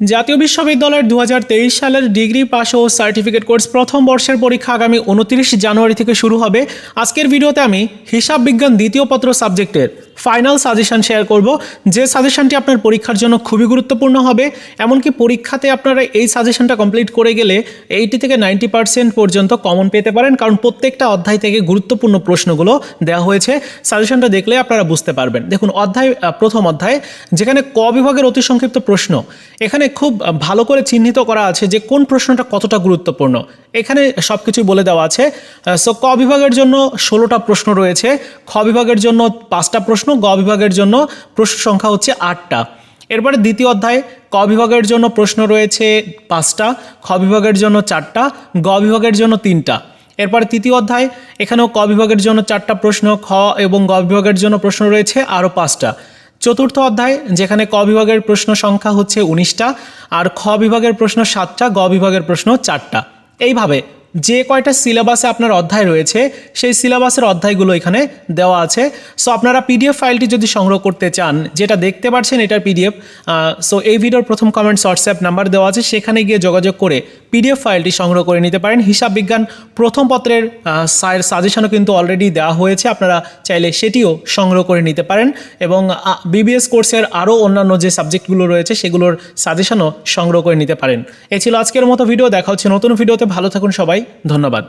জাতীয় বিশ্ববিদ্যালয়ের দু হাজার তেইশ সালের ডিগ্রি পাস ও সার্টিফিকেট কোর্স প্রথম বর্ষের পরীক্ষা আগামী উনত্রিশ জানুয়ারি থেকে শুরু হবে। আজকের ভিডিওতে আমি হিসাব বিজ্ঞান দ্বিতীয় পত্র সাবজেক্টের ফাইনাল সাজেশন শেয়ার করব। যে সাজেশনটি আপনার পরীক্ষার জন্য খুবই গুরুত্বপূর্ণ হবে, এমনকি পরীক্ষাতে আপনারা এই সাজেশনটা কমপ্লিট করে গেলে এইটি থেকে নাইনটি পার্সেন্ট পর্যন্ত কমন পেতে পারেন, কারণ প্রত্যেকটা অধ্যায় থেকে গুরুত্বপূর্ণ প্রশ্নগুলো দেওয়া হয়েছে। সাজেশানটা দেখলে আপনারা বুঝতে পারবেন। দেখুন, অধ্যায় প্রথম অধ্যায়, যেখানে ক বিভাগের অতি সংক্ষিপ্ত প্রশ্ন, এখানে খুব ভালো করে চিহ্নিত করা আছে যে কোন প্রশ্নটা কতটা গুরুত্বপূর্ণ। এখানে সব কিছুই বলে দেওয়া আছে। সো ক বিভাগের জন্য ষোলোটা প্রশ্ন রয়েছে, খ বিভাগের জন্য পাঁচটা প্রশ্ন গ বিভাগের জন্য প্রশ্ন সংখ্যা হচ্ছে আটটা। এরপরে দ্বিতীয় অধ্যায় ক বিভাগের জন্য প্রশ্ন রয়েছে পাঁচটা, খ বিভাগের জন্য চারটা, গ বিভাগের জন্য তিনটা। এরপরে তৃতীয় অধ্যায়, এখানেও ক বিভাগের জন্য চারটা প্রশ্ন, খ এবং গ বিভাগের জন্য প্রশ্ন রয়েছে আরও পাঁচটা। চতুর্থ অধ্যায়, যেখানে ক বিভাগের প্রশ্ন সংখ্যা হচ্ছে উনিশটা, আর খ বিভাগের প্রশ্ন সাতটা, গ বিভাগের প্রশ্ন চারটা। এইভাবে যে কয়টা সিলেবাসে আপনার অধ্যায় রয়েছে, সেই সিলেবাসের অধ্যায়গুলো এখানে দেওয়া আছে। সো আপনারা পিডিএফ ফাইলটি যদি সংগ্রহ করতে চান, যেটা দেখতে পাচ্ছেন এটার পিডিএফ সো এই ভিডিওর প্রথম কমেন্টস হোয়াটসঅ্যাপ নাম্বার দেওয়া আছে। সেখানে গিয়ে যোগাযোগ করে পিডিএফ ফাইলটি সংগ্রহ করে নিতে পারেন। হিসাব বিজ্ঞান প্রথম পত্রের সাজেশনও কিন্তু অলরেডি দেওয়া হয়েছে। আপনারা চাইলে সেটিও সংগ্রহ করে নিতে পারেন এবং বিবিএস কোর্সের আরও অন্যান্য যে সাবজেক্টগুলো রয়েছে, সেগুলোর সাজেশনও সংগ্রহ করে নিতে পারেন। এ ছিল আজকের মতো ভিডিও দেখা হচ্ছে নতুন ভিডিওতে ভালো থাকুন সবাই। ধন্যবাদ।